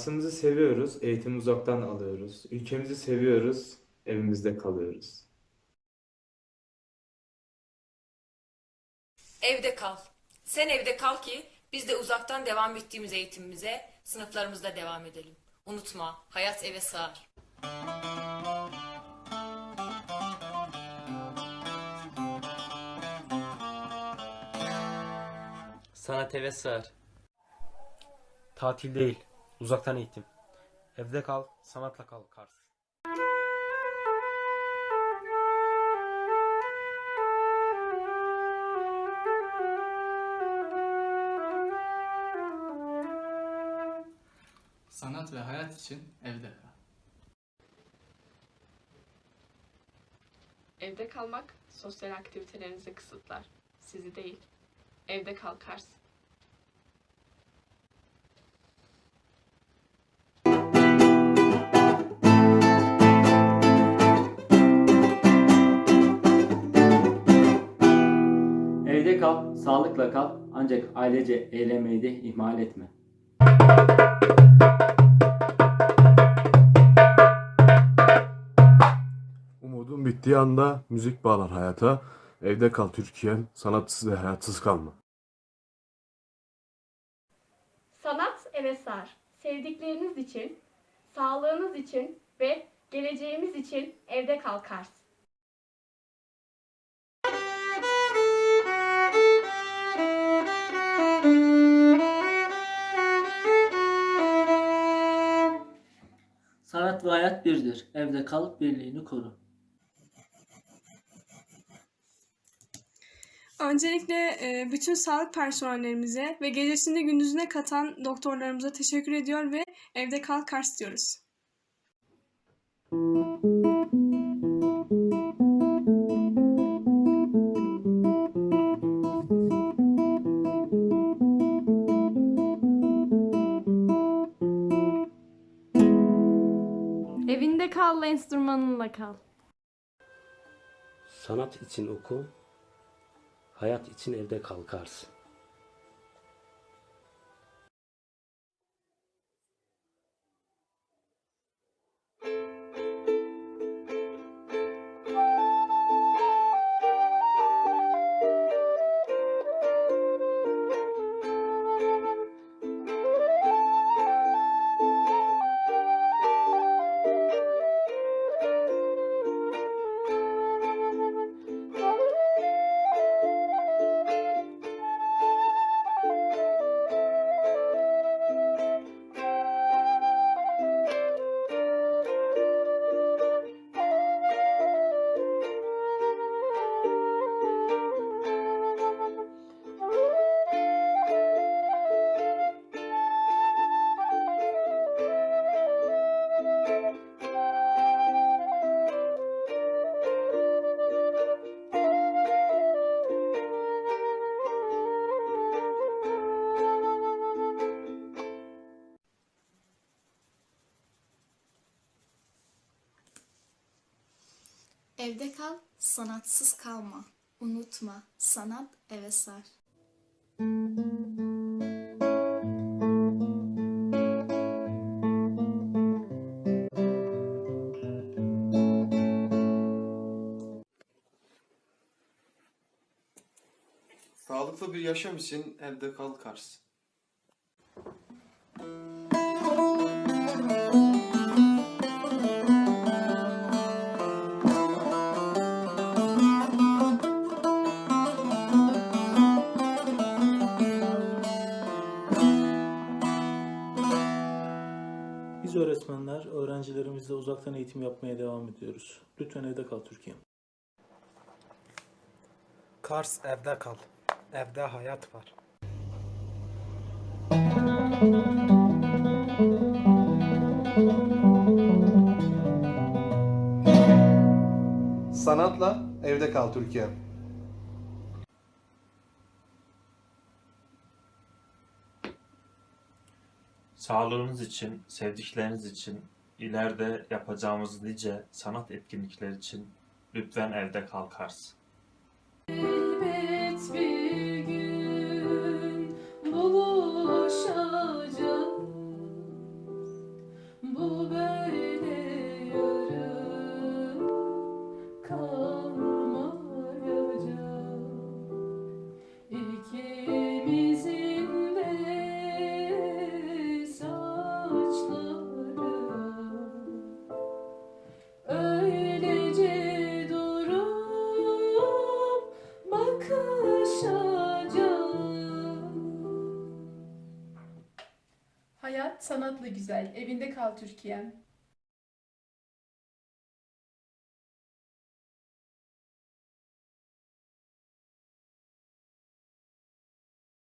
Kars'ımızı seviyoruz, eğitim uzaktan alıyoruz. Ülkemizi seviyoruz, evimizde kalıyoruz. Evde kal. Sen evde kal ki biz de uzaktan devam ettiğimiz eğitimimize sınıflarımızda devam edelim. Unutma, hayat eve sığar. Sanat eve sığar. Tatil değil, uzaktan eğitim. Evde kal, sanatla kal Kars. Sanat ve hayat için evde kal. Evde kalmak sosyal aktivitelerinizi kısıtlar. Sizi değil. Evde kal Kars. Kal, sağlıkla kal ancak ailece eğlenmeyi de ihmal etme. Umudun bittiği anda müzik bağlar hayata. Evde kal Türkiye'm, sanatsız ve hayatsız kalma. Sanat eve sar. Sevdikleriniz için, sağlığınız için ve geleceğimiz için evde kal Sanat ve hayat birdir. Evde kal, birliğini koru. Öncelikle e, bütün sağlık personellerimize ve gecesinde gündüzüne katan doktorlarımıza teşekkür ediyor ve evde kal Kars diyoruz. Evinde kal, enstrümanınla kal. Sanat için oku, hayat için evde kal Evde kal, sanatsız kalma. Unutma, sanat eve sar. Sağlıklı bir yaşam için evde kal Kars. Biz öğretmenler öğrencilerimizle uzaktan eğitim yapmaya devam ediyoruz. Lütfen evde kal Türkiye. Kars evde kal. Evde hayat var. Sanatla evde kal Türkiye. Sağlığınız için, sevdikleriniz için, ileride yapacağımız nice sanat etkinlikleri için lütfen evde kal Kars. Elbet bir Sanatla güzel. Evinde kal Türkiye'm.